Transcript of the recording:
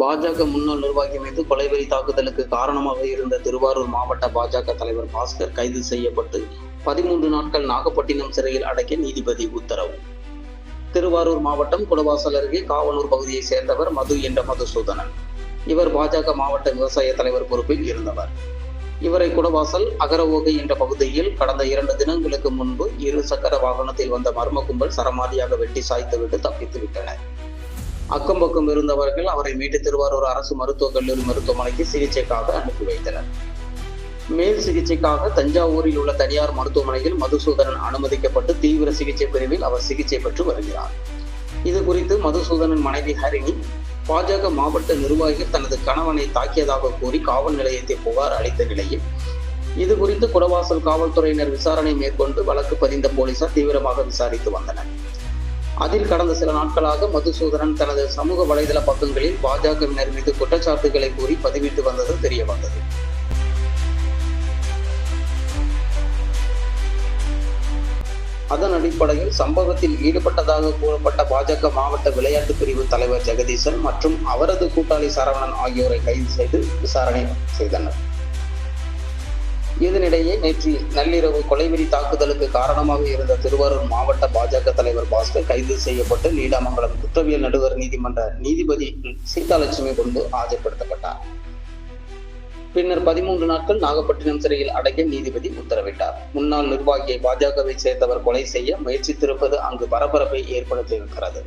பாஜக முன்னாள் நிர்வாகி மீது கொலைவெறி தாக்குதலுக்கு காரணமாக இருந்த திருவாரூர் மாவட்ட பாஜக தலைவர் பாஸ்கர் கைது செய்யப்பட்டு பதிமூன்று நாட்கள் நாகப்பட்டினம் சிறையில் அடைக்க நீதிபதி உத்தரவு. திருவாரூர் மாவட்டம் குடவாசல் அருகே காவனூர் பகுதியைச் சேர்ந்தவர் மது என்ற மதுசூதனன். இவர் பாஜக மாவட்ட விவசாய தலைவர் பொறுப்பில் இருந்தவர். இவரை குடவாசல் அகரவோகை என்ற பகுதியில் கடந்த இரண்டு தினங்களுக்கு முன்பு இரு சக்கர வாகனத்தில் வந்த மர்ம கும்பல் சரமாரியாக வெட்டி சாய்த்துவிட்டு தப்பித்து விட்டனர். அக்கம் பக்கம் இருந்தவர்கள் அவரை மீட்டு திருவாரூர் அரசு மருத்துவக் கல்லூரி மருத்துவமனைக்கு சிகிச்சைக்காக அனுப்பி வைத்தனர். மேல் சிகிச்சைக்காக தஞ்சாவூரில் உள்ள தனியார் மருத்துவமனையில் மதுசூதனன் அனுமதிக்கப்பட்டு தீவிர சிகிச்சை பிரிவில் அவர் சிகிச்சை பெற்று வருகிறார். இது குறித்து மதுசூதனன் மனைவி ஹரிணி பாஜக மாவட்ட நிர்வாகிகள் தனது கணவனை தாக்கியதாக கூறி காவல் நிலையத்தை புகார் அளித்த நிலையில் இது குறித்து குடவாசல் காவல்துறையினர் விசாரணை மேற்கொண்டு வழக்கு பதிந்த போலீசார் தீவிரமாக விசாரித்து வந்தனர். அதில் கடந்த சில நாட்களாக மதுசூதனன் தனது சமூக வலைதள பக்கங்களில் பாஜகவினர் மீது குற்றச்சாட்டுகளை கூறி பதிவிட்டு வந்தது தெரிய வந்தது அதன் அடிப்படையில் சம்பவத்தில் ஈடுபட்டதாக கூறப்பட்ட பாஜக மாவட்ட விளையாட்டு பிரிவு தலைவர் ஜெகதீசன் மற்றும் அவரது கூட்டாளி சரவணன் ஆகியோரை கைது செய்து விசாரணை செய்தனர். இதனிடையே நேற்று நள்ளிரவு கொலைவெறி தாக்குதலுக்கு காரணமாக இருந்த திருவாரூர் மாவட்ட பாஜக தலைவர் பாஸ்கர் கைது செய்யப்பட்டு நீடாமங்கலம் குற்றவியல் நடுவர் நீதிமன்ற நீதிபதி சீதாலட்சுமி கொண்டு ஆஜர்படுத்தப்பட்டார். பின்னர் பதிமூன்று நாட்கள் நாகப்பட்டினம் சிறையில் அடங்கிய நீதிபதி உத்தரவிட்டார். முன்னாள் நிர்வாகியை பாஜகவை சேர்ந்தவர் கொலை செய்ய முயற்சித்திருப்பது அங்கு பரபரப்பை ஏற்படுத்தியிருக்கிறது.